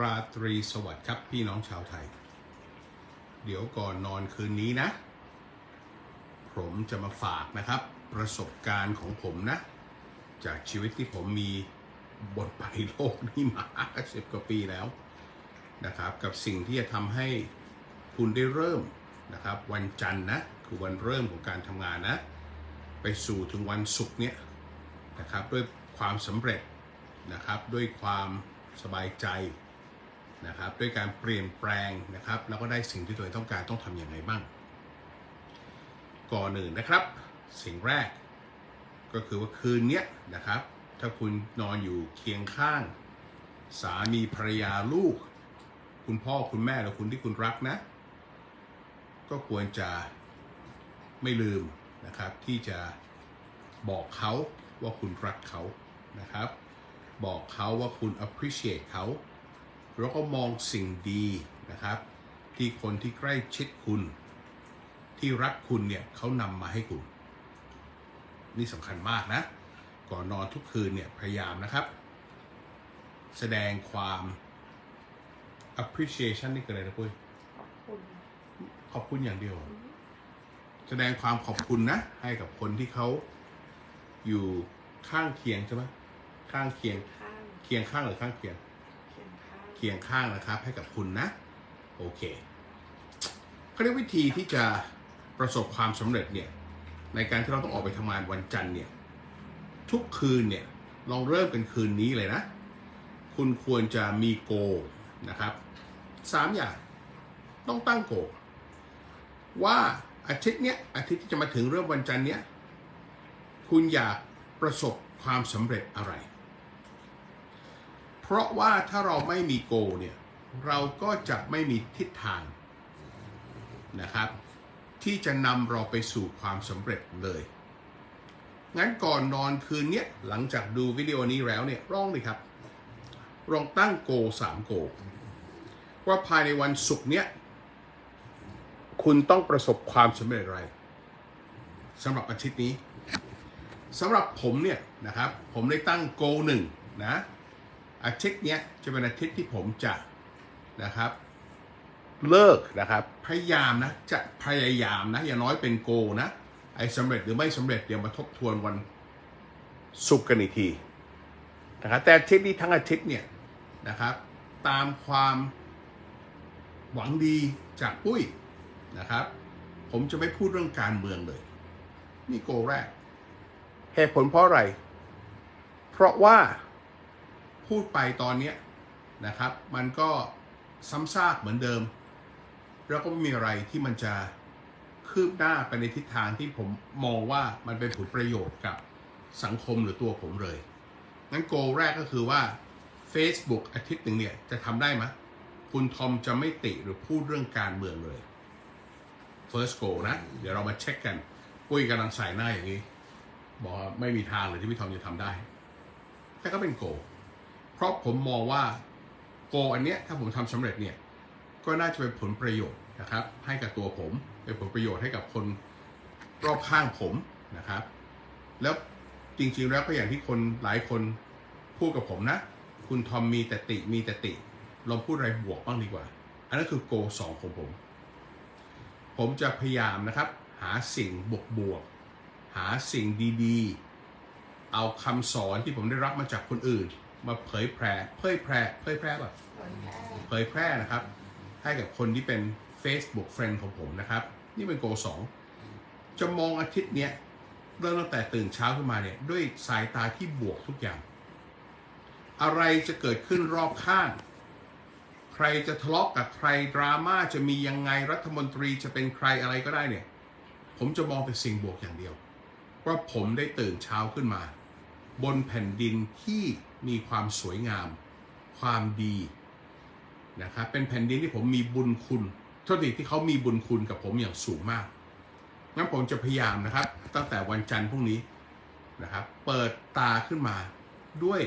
ราตรีสวัสดิ์ครับพี่น้องชาวไทย เดี๋ยวก่อนนอนคืนนี้นะ ผมจะมาฝากนะครับ ประสบการณ์ของผมนะ จากชีวิตที่ผมมีบนไปโลกนี้มาสิบกว่าปีแล้วนะครับ กับสิ่งที่จะทำให้คุณได้เริ่มนะครับ วันจันทร์นะ คือวันเริ่มของการทำงานนะ ไปสู่ถึงวันศุกร์เนี่ยนะครับด้วยความสำเร็จนะครับด้วยความสบายใจ นะครับด้วยการเปลี่ยนแปลงนะครับ แล้วก็ได้สิ่งที่ตัวเองต้องการต้องทำอย่างไรบ้าง ก่อนอื่นนะครับ สิ่งแรก ก็คือว่าคืนนี้นะครับ ถ้าคุณนอนอยู่เคียงข้าง สามีภรรยาลูก คุณพ่อคุณแม่หรือคุณที่คุณรักนะ ก็ควรจะไม่ลืมนะครับ ที่จะบอกเขาว่าคุณรักเขานะครับ บอกเขาว่าคุณ appreciate เขา แล้วก็มองสิ่งดีนะครับ ที่คนที่ใกล้ชิดคุณ ที่รักคุณเนี่ยเขานำมาให้คุณ นี่สำคัญมากนะ ก่อนนอนทุกคืนเนี่ยพยายามนะครับ แสดงความ appreciation นี่คืออะไรนะปุ้ยขอบคุณขอบคุณอย่างเดียว แสดงความขอบคุณนะ ให้กับคนที่เขาอยู่ข้างเคียงใช่ไหมข้างเคียงข้างเคียงข้างหรือข้างเคียง เคียงข้างนะครับให้กับคุณนะ โอเคเขาเรียกวิธีที่จะประสบความสำเร็จเนี่ยในการที่เราต้องออกไปทำงานวันจันทร์เนี่ยทุกคืนเนี่ยลองเริ่มกันคืนนี้เลยนะ คุณควรจะมีโกนะครับสามอย่างต้องตั้งโกว่าอาทิตย์เนี้ยอาทิตย์ที่จะมาถึงเริ่มวันจันทร์เนี้ยคุณอยากประสบความสำเร็จอะไร เพราะว่าถ้าเราไม่มีโกเนี่ยเราก็จะไม่มีทิศทางนะครับ ที่จะนำเราไปสู่ความสำเร็จเลย งั้นก่อนนอนคืนเนี้ยหลังจากดูวิดีโอนี้แล้วเนี่ยลองเลยครับลองตั้งโกสามโก ว่าภายในวันศุกร์เนี้ยคุณต้องประสบความสำเร็จอะไรสำหรับอาทิตย์นี้สำหรับผมเนี่ยนะครับ ผมได้ตั้งโกหนึ่งนะ อาทิตย์เนี้ยจะเป็นอาทิตย์ที่ผมจะนะครับ เลิกนะครับ พยายามนะจะพยายามนะอย่างน้อยเป็นโกนะไอ้สำเร็จหรือไม่สำเร็จเดี๋ยวมาทบทวนวันศุกร์กันอีกทีนะครับแต่อาทิตย์นี้ทั้งอาทิตย์เนี่ยนะครับ ตามความหวังดีจากปุ้ยนะครับ ผมจะไม่พูดเรื่องการเมืองเลย นี่โกแรกเหตุผลเพราะอะไร เพราะว่า พูดไปตอนเนี้นะครับ มันก็ซ้ำซากเหมือนเดิม แล้วก็ไม่มีอะไรที่มันจะคืบหน้าไปในทิศทางที่ผมมองว่ามันเป็นผลประโยชน์กับสังคมหรือตัวผมเลยงั้นโกแรกก็คือว่า Facebook อาทิตย์หนึ่งเนี่ยจะทำได้ไหมคุณทอมจะไม่ติหรือพูดเรื่องการเมืองเลย First Go นะ เดี๋ยวเรามาเช็คกัน ปุ้ยกำลังใส่หน้าอย่างนี้ บอกว่าไม่มีทางเลยที่พี่ทอมจะทำได้ แต่ก็เป็นโก เพราะผมมองว่าโกอันเนี้ยถ้าผมทำสำเร็จเนี่ยก็น่าจะเป็นผลประโยชน์นะครับ ให้กับตัวผมเป็นผลประโยชน์ให้กับคนรอบข้างผมนะครับ แล้วจริงๆแล้วก็อย่างที่คนหลายคนพูดกับผมนะ คุณทอมมีแต่ติมีแต่ติลองพูดอะไรบวกบ้างดีกว่า อันนั้นคือโกสองของผม ผมจะพยายามนะครับ หาสิ่งบวกบวกหาสิ่งดีๆ เอาคำสอนที่ผมได้รับมาจากคนอื่น มาเผยแพร่เผยแพร่เผยแพร่แบบเผยแพร่เผยแพร่นะครับ ให้กับคนที่เป็น Facebook Friend ของผมนะครับ นี่เป็นโกสองจะมองอาทิตย์เนี้ยเริ่มตั้งแต่ตื่นเช้าขึ้นมาเนี่ย ด้วยสายตาที่บวกทุกอย่าง อะไรจะเกิดขึ้นรอบข้าง ใครจะทะเลาะกับใครดราม่าจะมียังไงรัฐมนตรีจะเป็นใครอะไรก็ได้เนี่ย ผมจะมองเป็นสิ่งบวกอย่างเดียวว่าผมได้ตื่นเช้าขึ้นมา บนแผ่นดินที่ มีความสวยงาม ความดีนะครับเป็นแผ่นดินที่ผมมีบุญคุณโทษทีที่เขามีบุญคุณกับผมอย่างสูงมากงั้นผมจะพยายามนะครับ ตั้งแต่วันจันทร์พรุ่งนี้นะครับ เปิดตาขึ้นมาด้วย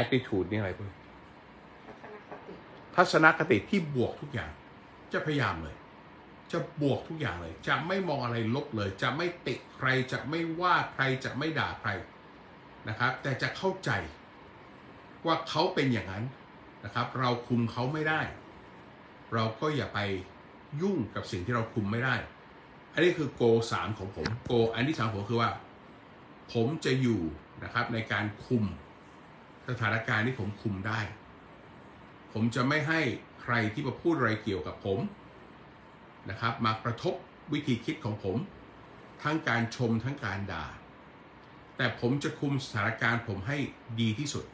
attitude นี่อะไรเพื่อนทัศนคติทัศนคติที่บวกทุกอย่าง จะพยายามเลย จะบวกทุกอย่างเลย จะไม่มองอะไรลบเลย จะไม่ติใครจะไม่ว่าใครจะไม่ด่าใคร นะครับ แต่จะเข้าใจว่าเขาเป็นอย่างนั้นนะครับ เราคุมเขาไม่ได้ เราก็อย่าไปยุ่งกับสิ่งที่เราคุมไม่ได้ อันนี้คือโกสามของผมโกอันที่สามของผมคือว่า ผมจะอยู่นะครับในการคุมสถานการณ์ที่ผมคุมได้ ผมจะไม่ให้ใครที่มาพูดอะไรเกี่ยวกับผมนะครับ มากระทบวิธีคิดของผม ทั้งการชมทั้งการด่า แต่ผมจะคุมสถานการณ์ผมให้ดีที่สุด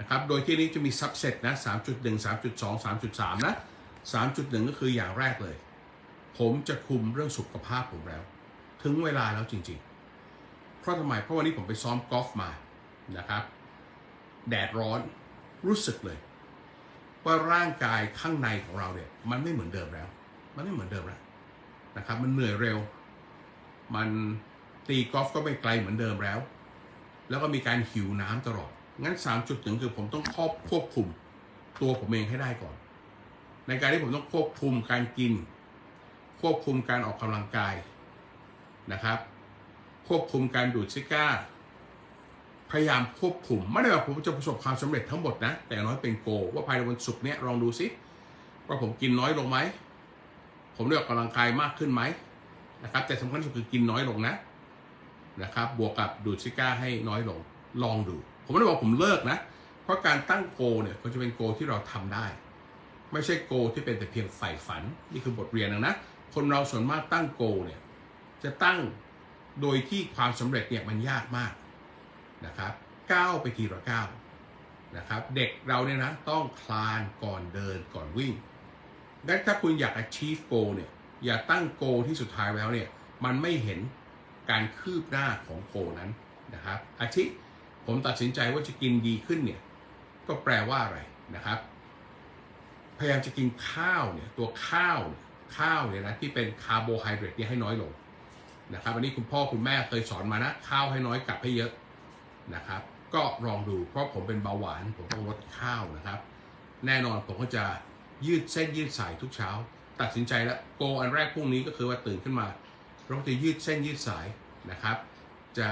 นะครับ โดยที่นี้จะมีซับเซตนะ 3.1 3.2 3.3 นะ 3.1 ก็คืออย่างแรกเลย ผมจะคุมเรื่องสุขภาพผมแล้ว ถึงเวลาแล้วจริง ๆ เพราะทำไม เพราะวันนี้ผมไปซ้อมกอล์ฟมานะครับ แดดร้อนรู้สึกเลย ว่าร่างกายข้างในของเราเนี่ย มันไม่เหมือนเดิมแล้ว มันไม่เหมือนเดิมแล้วนะครับ มันเหนื่อยเร็ว มัน ตีกอล์ฟก็ไม่ไกลเหมือนเดิมแล้ว แล้วก็มีการหิวน้ำตลอด งั้น 3.1 คือผมต้องครอบควบคุม ตัวผมเองให้ได้ก่อน ในการที่ผมต้องควบคุมการกิน ควบคุมการออกกำลังกายนะครับ ควบคุมการดูดซิก้า พยายามควบคุม ไม่ได้ว่าผมจะประสบความสำเร็จทั้งหมดนะ แต่น้อยเป็นโกลว่าภายในวันศุกร์เนี้ยลองดูซิว่าผมกินน้อยลงไหม ผมได้ออกกำลังกายมากขึ้นไหมนะครับ แต่สำคัญที่สุดคือกินน้อยลงนะ นะครับบวกกับดูดซิก้าให้น้อยลงลองดู ผมไม่ได้บอกผมเลิกนะ เพราะการตั้งโกเนี่ยก็จะเป็นโกที่เราทำได้ ไม่ใช่โกที่เป็นแต่เพียงใฝ่ฝัน นี่คือบทเรียนนะนะคนเราส่วนมากตั้งโกเนี่ยจะตั้งโดยที่ความสำเร็จเนี่ยมันยากมากนะครับก้าวไปทีละก้าวนะครับเด็กเราเนี่ยนะต้องคลานก่อนเดินก่อนวิ่งงั้นถ้าคุณอยาก achieve goal เนี่ยอย่าตั้งโกที่สุดท้ายแล้วเนี่ยมันไม่เห็น การคืบหน้าของโกนั้นนะครับ อาทิผมตัดสินใจว่าจะกินดีขึ้นเนี่ยก็แปลว่าอะไรนะครับ พยายามจะกินข้าวเนี่ยตัวข้าวข้าวเนี่ยนะที่เป็นคาร์โบไฮเดรตเนี่ยให้น้อยลงนะครับอันนี้คุณพ่อคุณแม่เคยสอนมานะ ข้าวให้น้อยกลับให้เยอะนะครับ ก็ลองดูเพราะผมเป็นเบาหวานผมต้องลดข้าวนะครับ แน่นอนผมก็จะยืดเส้นยืดสายทุกเช้า ตัดสินใจแล้วโกอันแรกพรุ่งนี้ก็คือว่าตื่นขึ้นมา เราจะยืดเส้นยืดสายนะครับ จะ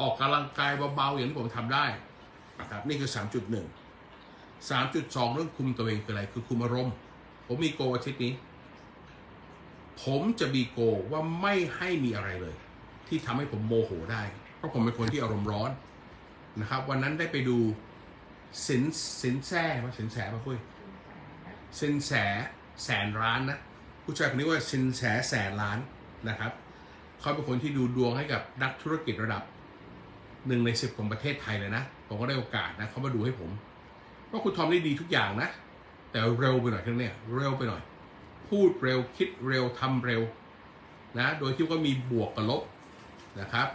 ออกกำลังกายเบาๆอย่างที่ผมทำได้นะครับนี่คือ 3.1 3.2 เรื่องคุมตัวเองคืออะไรคือคุมอารมณ์ ผมมีโกอาทิตย์นี้ ผมจะมีโกว่าไม่ให้มีอะไรเลย ที่ทำให้ผมโมโหได้ เพราะผมเป็นคนที่อารมณ์ร้อนนะครับ วันนั้นได้ไปดูสินสินแซ่มาสินแสมาพุ้ยสินแสแสนล้านนะผู้ชายคนนี้ว่าสินแสแสนล้าน นะครับเขาเป็นคนที่ดูดวงให้กับนักธุรกิจระดับหนึ่งในสิบของประเทศไทยเลยนะ ผมก็ได้โอกาสนะเขามาดูให้ผมว่าคุณทอมได้ดีทุกอย่างนะ แต่เร็วไปหน่อยทั้งเนี้ยเร็วไปหน่อย พูดเร็วคิดเร็วทำเร็วนะโดยที่ก็มีบวกกับลบนะครับ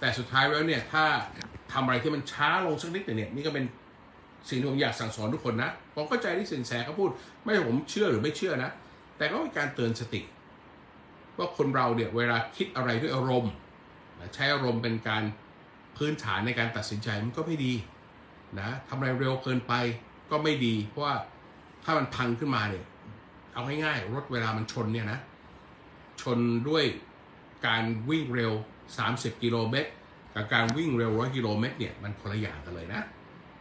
แต่สุดท้ายแล้วเนี่ยถ้าทำอะไรที่มันช้าลงสักนิดเนี่ยนี่ก็เป็นสิ่งที่ผมอยากสั่งสอนทุกคนนะผมเข้าใจที่สินแสเขาพูด ไม่ผมเชื่อหรือไม่เชื่อนะ แต่ก็เป็นการเตือนสติ ว่าคนเราเนี่ยเวลาคิดอะไรด้วยอารมณ์ ใช้อารมณ์เป็นการพื้นฐานในการตัดสินใจมันก็ไม่ดีนะทำอะไรเร็วเกินไปก็ไม่ดี เพราะว่าถ้ามันพังขึ้นมาเนี่ยเอาง่ายๆรถเวลามันชนเนี่ยนะชนด้วยการวิ่งเร็ว 30 กิโลเมตรกับการวิ่งเร็ว100กิโลเมตรเนี่ยมันคนละอย่างกันเลยนะ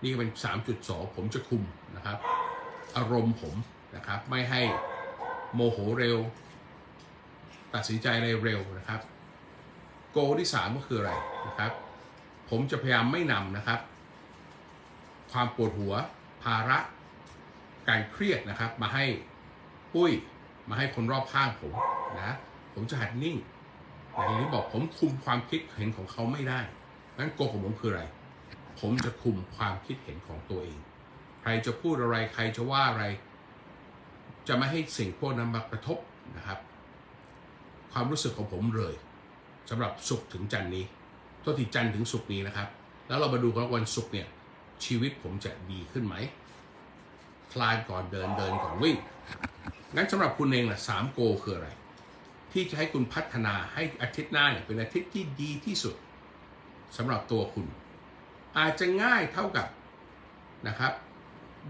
นี่ก็เป็น 3.2 ผมจะคุมนะครับ อารมณ์ผมนะครับ ไม่ให้โมโหเร็ว ตัดสินใจอะไรเร็วนะครับ โกที่ 3 ก็คืออะไรนะครับ ผมจะพยายามไม่นำนะครับ ความปวดหัว ภาระ การเครียดนะครับ มาให้ปุ้ยมาให้คนรอบข้างผมนะผมจะหัดนิ่งอย่างที่บอกผมคุมความคิดเห็นของเขาไม่ได้นั้นโกของผมคืออะไร ผมจะคุมความคิดเห็นของตัวเอง ใครจะพูดอะไรใครจะว่าอะไร จะไม่ให้สิ่งพวกนั้นมากระทบนะครับ ความรู้สึกของผมเลยสำหรับสุขถึงจันนี้ตัวที่จันถึงสุขนี้นะครับ แล้วเรามาดูกันว่าวันศุกเนี่ยชีวิตผมจะดีขึ้นไหม คลานก่อนเดินเดินก่อนวิ่งงั้นสำหรับคุณเองล่ะสามโกคืออะไร ที่จะให้คุณพัฒนาให้อาทิตย์หน้าเนี่ยเป็นอาทิตย์ที่ดีที่สุดสำหรับตัวคุณ อาจจะง่ายเท่ากับนะครับ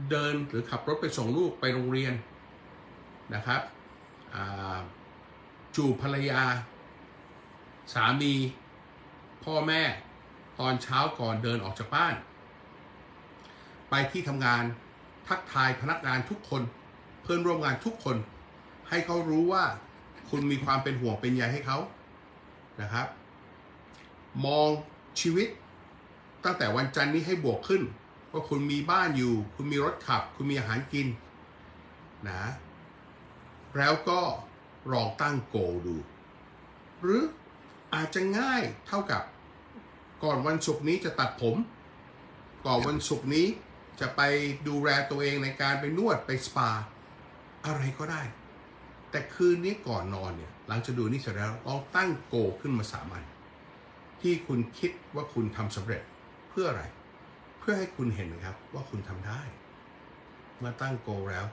เดินหรือขับรถไปส่งลูกไปโรงเรียนนะครับอ่า จูบภรรยา สามี พ่อแม่ ตอนเช้าก่อนเดินออกจากบ้าน ไปที่ทำงานทักทายพนักงานทุกคน เพื่อนร่วมงานทุกคน ให้เขารู้ว่าคุณมีความเป็นห่วงเป็นใยให้เขานะครับ มองชีวิต ตั้งแต่วันจันทร์นี้ให้บวกขึ้นว่าคุณมีบ้านอยู่ คุณมีรถขับ คุณมีอาหารกินนะแล้วก็ ลองตั้งโกดู หรืออาจจะง่ายเท่ากับ ก่อนวันศุกร์นี้จะตัดผม ก่อนวันศุกร์นี้จะไปดูแลตัวเองในการไปนวดไปสปา อะไรก็ได้ แต่คืนนี้ก่อนนอนเนี่ย หลังจากดูนี่เสร็จแล้วลองตั้งโกขึ้นมาสามันที่คุณคิดว่าคุณทำสำเร็จเพื่ออะไร เพื่อให้คุณเห็นนะครับว่าคุณทำได้ เมื่อตั้งโกแล้ว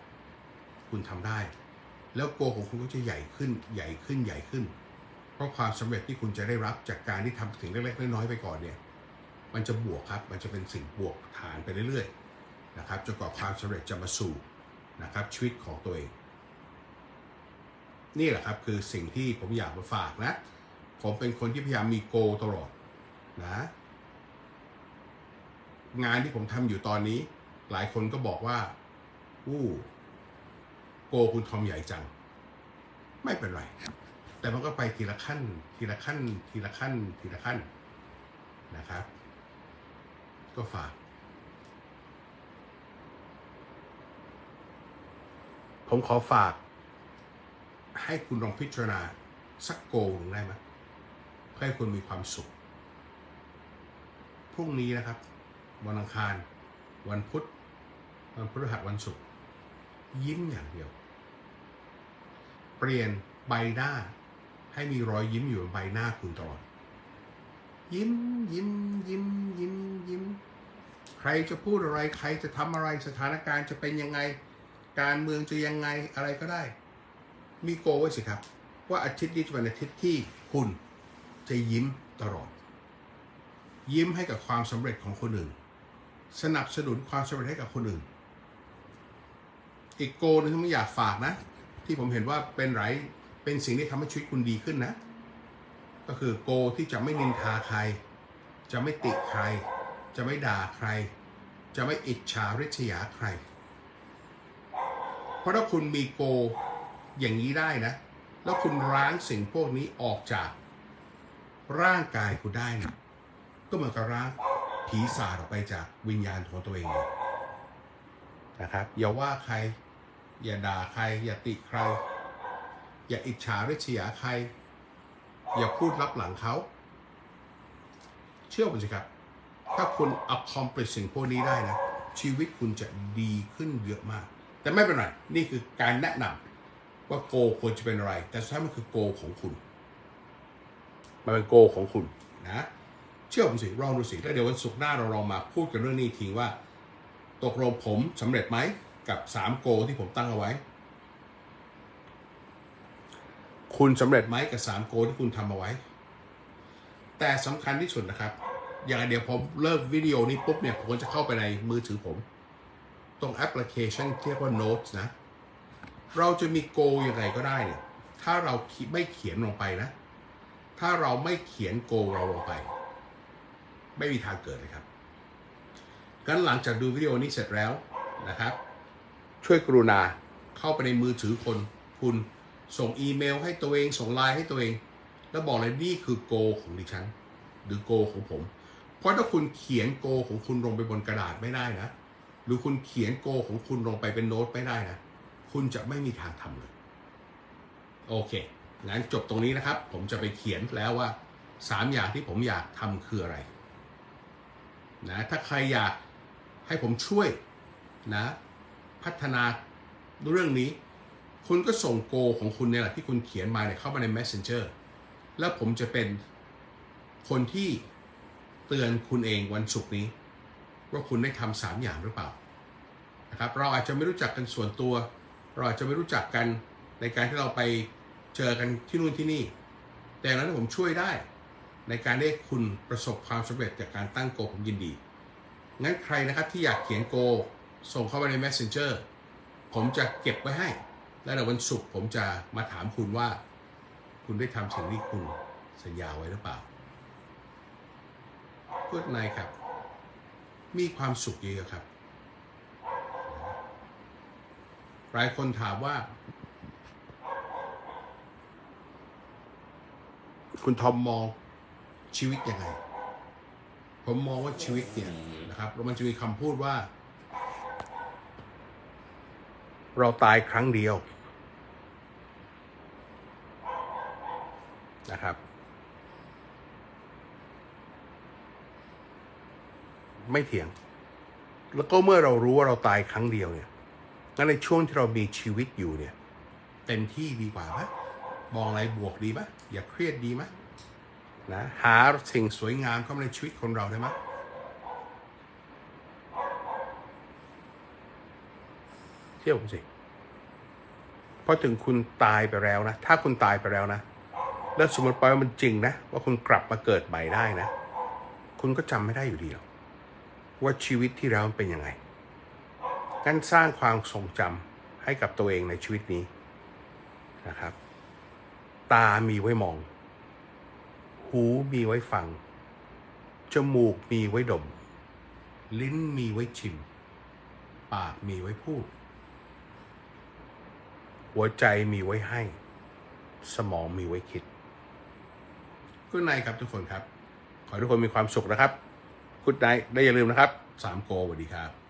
คุณทำได้ แล้วโกของคุณก็จะใหญ่ขึ้นใหญ่ขึ้นใหญ่ขึ้น เพราะความสำเร็จที่คุณจะได้รับจากการที่ทำสิ่งเล็กๆน้อยๆไปก่อนเนี่ย มันจะบวกครับ มันจะเป็นสิ่งบวกฐานไปเรื่อยๆนะครับจนกว่าความสำเร็จจะมาสู่นะครับชีวิตของตัวเอง นี่แหละครับคือสิ่งที่ผมอยากมาฝากนะ ผมเป็นคนที่พยายามมีโกตลอดนะงานที่ผมทำอยู่ตอนนี้ หลายคนก็บอกว่าอู้ กคุณทอมใหญ่จัง ไม่เป็นไร แต่มันก็ไปทีละขั้น ทีละขั้น ทีละขั้น ทีละขั้นนะครับ ก็ฝาก ผมขอฝาก ให้คุณลองพิจารณาสักโกหนึ่งได้ไหมเพื่อให้คุณมีความสุข พรุ่งนี้นะครับ วันอังคาร วันพุธ วันพฤหัสวันศุกร์ยิ้มอย่างเดียว ปลี่ยนใบหน้า ให้มีรอยยิ้มอยู่บนใบหน้าคุณตลอด ยิ้มยิ้มยิ้มยิ้มยิ้ม ใครจะพูดอะไรใครจะทำอะไรสถานการณ์จะเป็นยังไง การเมืองจะยังไงอะไรก็ได้ มีโกไว้สิครับ ว่าอาทิตย์นี้จะเป็นอาทิตย์ที่คุณจะยิ้มตลอด ยิ้มให้กับความสำเร็จของคนอื่น สนับสนุนความสำเร็จให้กับคนอื่น อีกโกนึงที่ผมอยากฝากนะ ที่ผมเห็นว่าเป็นไรเป็นสิ่งที่ทำให้ชีวิตคุณดีขึ้นนะ ก็คือโกที่จะไม่นินทาใคร จะไม่ติใคร จะไม่ด่าใคร จะไม่อิจฉาริษยาใคร เพราะถ้าคุณมีโกอย่างนี้ได้นะ แล้วคุณร้างสิ่งพวกนี้ออกจาก ร่างกายคุณได้นะก็เหมือนกับร้างผีสาดออกไปจากวิญญาณของตัวเองนะครับอย่าว่าใคร อย่าด่าใคร อย่าติใคร อย่าอิจฉาริษยาใคร อย่าพูดรับหลังเขา เชื่อผมสิครับ ถ้าคุณ accomplish สิ่งพวกนี้ได้นะ ชีวิตคุณจะดีขึ้นเยอะมาก แต่ไม่เป็นไร นี่คือการแนะนำว่าโกควรจะเป็นอะไร แต่สุดท้ายมันคือโกของคุณ มันเป็นโกของคุณนะเชื่อผมสิลองดูสิแล้วเดี๋ยววันศุกร์หน้าเราลองมาพูดกันเรื่องนี้ทีว่า ตกลงผมสำเร็จไหม กับ3โกที่ผมตั้งเอาไว้ คุณสำเร็จไหมกับ3โกที่คุณทำเอาไว้ แต่สำคัญที่สุดนะครับ อย่างเดี๋ยวผมเลิกวิดีโอนี้ปุ๊บเนี่ยผมก็จะเข้าไปในมือถือผม ตรงแอปพลิเคชันที่เรียกว่า Notes นะ เราจะมีโกยังไงก็ได้เนี่ย ถ้าเราไม่เขียนลงไปนะ ถ้าเราไม่เขียนโกเราลงไป ไม่มีทางเกิดเลยครับงั้นหลังจากดูวิดีโอนี้เสร็จแล้วนะครับ ช่วยกรุณาเข้าไปในมือถือคนคุณส่งอีเมลให้ตัวเองส่งไลน์ให้ตัวเอง แล้วบอกเลยนี่คือโกของดิฉัน หรือโกของผม เพราะถ้าคุณเขียนโกของคุณลงไปบนกระดาษไม่ได้นะ หรือคุณเขียนโกของคุณลงไปเป็นโน้ตไม่ได้นะ คุณจะไม่มีทางทำเลย โอเค งั้นจบตรงนี้นะครับ ผมจะไปเขียนแล้วว่าสามอย่างที่ผมอยากทำคืออะไรนะถ้าใครอยากให้ผมช่วยนะ พัฒนาเรื่องนี้ คุณก็ส่งโกของคุณเนี่ยแหละที่คุณเขียนมาเนี่ยเข้ามาใน Messenger แล้วผมจะเป็นคนที่เตือนคุณเองวันศุกร์นี้ ว่าคุณได้ทำสามอย่างหรือเปล่านะครับเราอาจจะไม่รู้จักกันส่วนตัว เราอาจจะไม่รู้จักกันในการที่เราไปเจอกันที่นู่นที่นี่ แต่นั้นผมช่วยได้ ในการได้คุณประสบความสำเร็จจากการตั้งโกผมยินดี งั้นใครนะครับที่อยากเขียนโก ส่งเข้ามาใน Messenger ผมจะเก็บไว้ให้ แล้วในวันศุกร์ผมจะมาถามคุณว่า คุณได้ทำสิ่งที่คุณสัญญาไว้หรือเปล่าพูดในครับ มีความสุขเยอะครับ หลายคนถามว่า คุณทอมมองชีวิตยังไง ผมมองว่าชีวิตเนี่ยนะครับแล้วมันจะมีคำพูดว่า เราตายครั้งเดียวนะครับ ไม่เถียง แล้วก็เมื่อเรารู้ว่าเราตายครั้งเดียวเนี่ยงั้นในช่วงที่เรามีชีวิตอยู่เนี่ยเต็มที่ดีกว่าไหมมองอะไรบวกดีไหมอย่าเครียดดีไหมนะหาสิ่งสวยงามเข้ามาในชีวิตคนเราได้ไหม เที่ยวผมสิเพราะถึงคุณตายไปแล้วนะ ถ้าคุณตายไปแล้วนะ แล้วสมมติไปว่ามันจริงนะ ว่าคุณกลับมาเกิดใหม่ได้นะ คุณก็จำไม่ได้อยู่ดีหรอกว่าชีวิตที่แล้วมันเป็นยังไงงั้นสร้างความทรงจำให้กับตัวเองในชีวิตนี้นะครับ ตามีไว้มอง หูมีไว้ฟัง จมูกมีไว้ดม ลิ้นมีไว้ชิม ปากมีไว้พูด หัวใจมีไว้ให้ สมองมีไว้คิดกุณนายครับทุกคนครับ ขอให้ทุกคนมีความสุขนะครับกุดไนได้อย่าลืมนะครับสามโกสวัสดีครับ